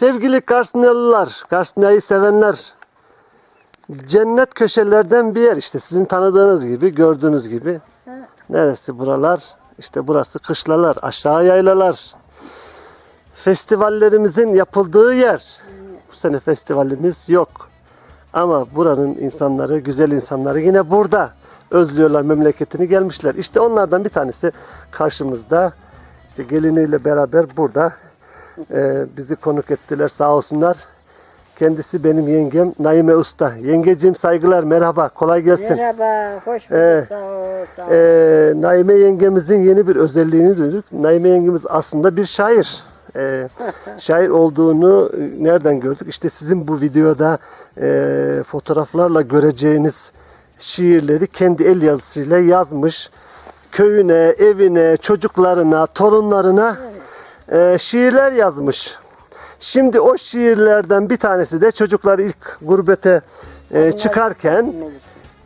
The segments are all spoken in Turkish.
Sevgili Karsnyalılar, Karsnya'yı sevenler, cennet köşelerden bir yer işte sizin tanıdığınız gibi, gördüğünüz gibi. Neresi buralar? İşte burası kışlalar, aşağı yaylalar. Festivallerimizin yapıldığı yer. Bu sene festivalimiz yok. Ama buranın insanları, güzel insanları yine burada özlüyorlar memleketini gelmişler. İşte onlardan bir tanesi karşımızda. İşte geliniyle beraber burada e, bizi konuk ettiler sağ olsunlar. Kendisi benim yengem Naime Usta. Yengecim saygılar merhaba kolay gelsin. Merhaba, hoş bulduk. Ee, sağ ol, sağ ol. Ee, Naime yengemizin yeni bir özelliğini duyduk. Naime yengemiz aslında bir şair. Ee, şair olduğunu e, nereden gördük? İşte sizin bu videoda e, fotoğraflarla göreceğiniz şiirleri kendi el yazısıyla yazmış. Köyüne, evine, çocuklarına, torunlarına e, şiirler yazmış. Şimdi o şiirlerden bir tanesi de çocuklar ilk gurbete e, çıkarken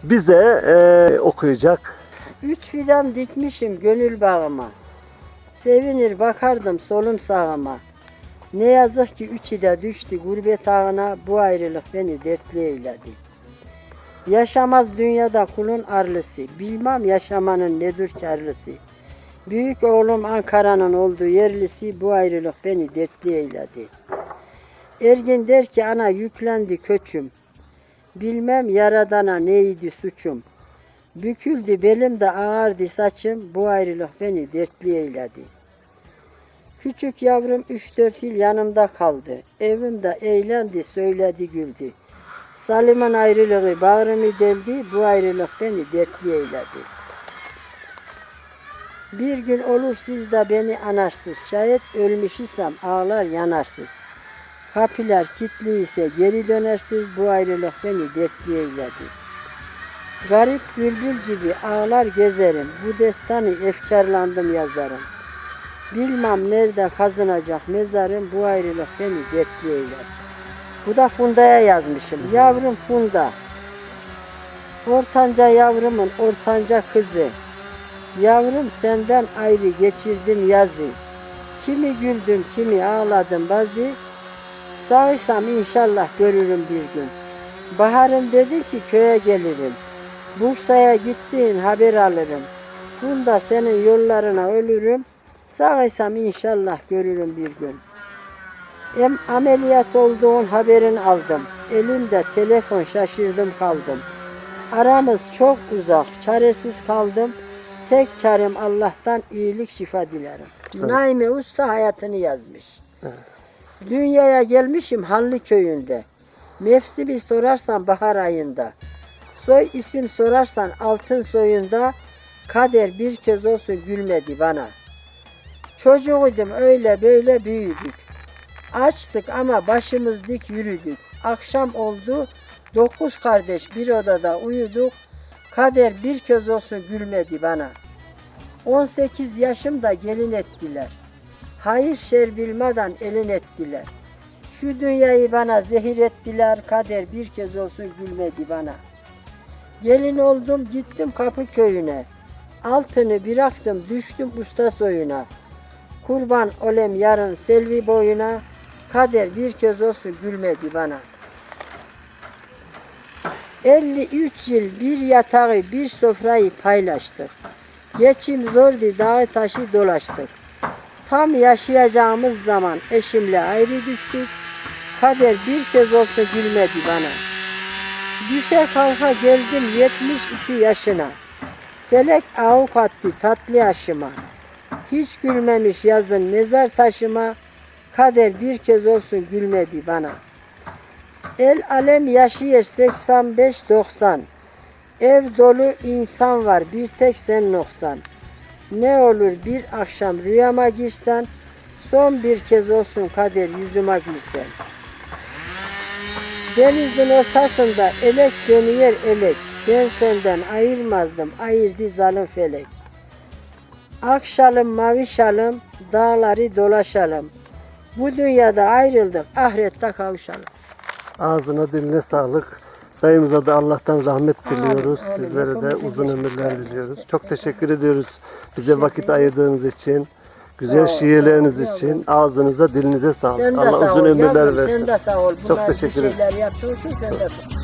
bize e, okuyacak. Üç fidan dikmişim gönül bağıma. Sevinir bakardım solum sağıma. Ne yazık ki üçü de düştü gurbet ağına bu ayrılık beni dertli eyledi. Yaşamaz dünyada kulun arlısı, bilmem yaşamanın nedir karlısı. Büyük oğlum Ankara'nın olduğu yerlisi bu ayrılık beni dertli eyledi. Ergin der ki ana yüklendi köçüm. Bilmem yaradana neydi suçum. Büküldü belim de ağardı saçım, bu ayrılık beni dertli eyledi. Küçük yavrum üç dört yıl yanımda kaldı. Evimde eğlendi, söyledi güldü. Salim'in ayrılığı bağrımı deldi, bu ayrılık beni dertli eyledi. Bir gün olur siz de beni anarsız, şayet ölmüş isem ağlar yanarsız. Kapılar kilitli ise geri dönersiz, bu ayrılık beni dertli eyledi. Garip bülbül gibi ağlar gezerim. Bu destanı efkarlandım yazarım. Bilmem nerede kazınacak mezarım. Bu ayrılık beni dertli eyledi. Bu da Funda'ya yazmışım. Yavrum Funda. Ortanca yavrumun ortanca kızı. Yavrum senden ayrı geçirdim yazı. Kimi güldüm kimi ağladım bazı. Sağıysam inşallah görürüm bir gün. Baharın dedi ki köye gelirim. Bursa'ya gittiğin haber alırım. Funda senin yollarına ölürüm. Sağıysam inşallah görürüm bir gün. Em ameliyat olduğun haberini aldım. Elimde telefon şaşırdım kaldım. Aramız çok uzak, çaresiz kaldım. Tek çarem Allah'tan iyilik şifa dilerim. Naime Usta hayatını yazmış. Dünyaya gelmişim Hanlı köyünde. Mevsimi sorarsan bahar ayında. Soy isim sorarsan altın soyunda. Kader bir kez olsun gülmedi bana. Çocuğuydum öyle böyle büyüdük. Açtık ama başımız dik yürüdük. Akşam oldu dokuz kardeş bir odada uyuduk. Kader bir kez olsun gülmedi bana. 18 yaşımda gelin ettiler. Hayır şer bilmeden elin ettiler. Şu dünyayı bana zehir ettiler. Kader bir kez olsun gülmedi bana. Gelin oldum gittim kapı köyüne. Altını bıraktım düştüm usta soyuna. Kurban olem yarın selvi boyuna. Kader bir kez olsun gülmedi bana. 53 yıl bir yatağı bir sofrayı paylaştık. Geçim zordu dağı taşı dolaştık. Tam yaşayacağımız zaman eşimle ayrı düştük. Kader bir kez olsa gülmedi bana. Düşe kalka geldim 72 yaşına. Felek avuk attı tatlı yaşıma. Hiç gülmemiş yazın mezar taşıma. Kader bir kez olsun gülmedi bana. El alem yaşıyor 85-90. Ev dolu insan var bir tek sen noksan. Ne olur bir akşam rüyama girsen, son bir kez olsun kader yüzüme gülsen. Denizin ortasında elek dönüyor elek, ben senden ayırmazdım, ayırdı zalim felek. Akşalım mavi şalım, dağları dolaşalım. Bu dünyada ayrıldık, ahirette kavuşalım. Ağzına diline sağlık. Dayımıza da Allah'tan rahmet diliyoruz. amin. Sizlere de uzun ömürler diliyoruz. Çok teşekkür ediyoruz bize vakit ayırdığınız için. güzel şiirleriniz için ağzınıza dilinize sağlık. Sen de Allah sağ uzun ol ömürler yavrum, versin. Sen de sağ ol. Çok Bunlar teşekkür ederim. şeyler yaptığın için sen de sağ ol.